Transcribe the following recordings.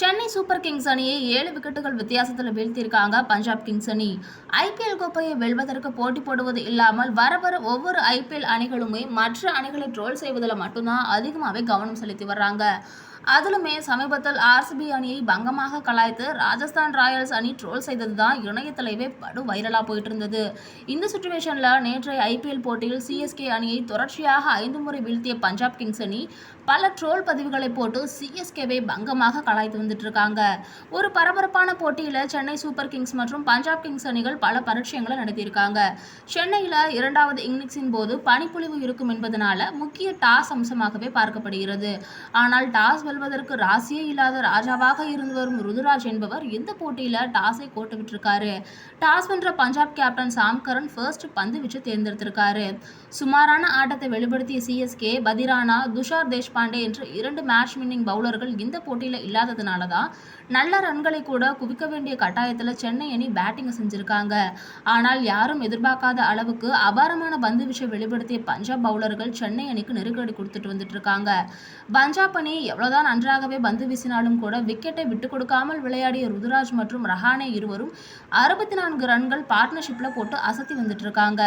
Chennai super Kings அணியை ஏழு விக்கெட்டுகள் வித்தியாசத்தில் வீழ்த்தியிருக்காங்க பஞ்சாப் கிங்ஸ் அணி. ஐபிஎல் கோப்பையை வெல்வதற்கு போட்டி போடுவது இல்லாமல் வர வர ஒவ்வொரு ஐபிஎல் அணிகளுமே மற்ற அணிகளை ட்ரோல் செய்வதில் மட்டும்தான் அதிகமாகவே கவனம் செலுத்தி வர்றாங்க. அதிலுமே சமீபத்தில் ஆர்சிபி அணியை பங்கமாக கலாய்த்து ராஜஸ்தான் ராயல்ஸ் அணி ட்ரோல் செய்தது தான் இணையத்திலேயே படு வைரலாக போயிட்டு இருந்தது இந்த சுச்சுவேஷனில் நேற்றைய ஐபிஎல் போட்டியில் சிஎஸ்கே அணியை தொடர்ச்சியாக ஐந்து முறை வீழ்த்திய பஞ்சாப் கிங்ஸ் அணி பல ட்ரோல் பதிவுகளை போட்டு சிஎஸ்கேவை பங்கமாக கலாய்த்து வந்துட்டு இருக்காங்க ஒரு பரபரப்பான போட்டியில் சென்னை சூப்பர் கிங்ஸ் மற்றும் பஞ்சாப் கிங்ஸ் அணிகள் பல பரீட்சைகளை நடத்தியிருக்காங்க. சென்னையில் இரண்டாவது இன்னிங்ஸின் போது பனிப்பொழிவு இருக்கும் என்பதனால முக்கிய டாஸ் அம்சமாகவே பார்க்கப்படுகிறது. ஆனால் டாஸ் வெல்வதற்கு ராசியே இல்லாத ராஜாவாக இருந்து வரும் ருதுராஜ் என்பவர் இந்த போட்டியில டாஸை கோட்டுவிட்டிருக்காரு. டாஸ் வென்ற Punjab captain Sam Curran first பந்து வீச்சு தேர்ந்தெடுத்திருக்காரு. சுமாரான ஆட்டத்தை வெளிப்படுத்திய சிஎஸ்கே பதிரானா துஷார் தேஷ்பாண்டே என்று இரண்டு மேட்ச் வின்னிங் பவுலர்கள் இந்த போட்டியில இல்லாததுனால தான் நல்ல ரன்களை கூட குவிக்க வேண்டிய கட்டாயத்தில் சென்னை அணி பேட்டிங் செஞ்சிருக்காங்க. ஆனால் யாரும் எதிர்பார்க்காத அளவுக்கு அபாரமான பந்து வீச்சை வெளிப்படுத்திய பஞ்சாப் பவுலர்கள் சென்னை அணிக்கு நெருக்கடி கொடுத்துட்டு வந்துட்டு இருக்காங்க. பஞ்சாப் அணி எவ்வளவுதான் நன்றாகவே பந்து வீசினாலும் கூட விக்கெட்டை விட்டு கொடுக்காமல் விளையாடிய ருதுராஜ் மற்றும் ரஹானே இருவரும் அறுபத்தி நான்கு ரன்கள் பார்ட்னர்ஷிப்பில் போட்டு அசத்தி வந்துட்டு இருக்காங்க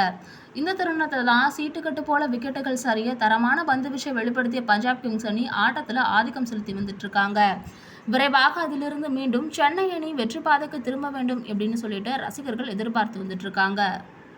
இந்த தருணத்தில் தான் சீட்டுக்கட்டு போல விக்கெட்டுகள் சரிய தரமான பந்து வீச்சை வெளிப்படுத்திய பஞ்சாப் கிங்ஸ் அணி ஆட்டத்தில் ஆதிக்கம் செலுத்தி வந்துட்டு இருக்காங்க விரைவாக அதிலிருந்து மீண்டும் சென்னை அணி வெற்றி பாதைக்கு திரும்ப வேண்டும் அப்படின்னு சொல்லிட்டு ரசிகர்கள் எதிர்பார்த்து வந்துட்டு இருக்காங்க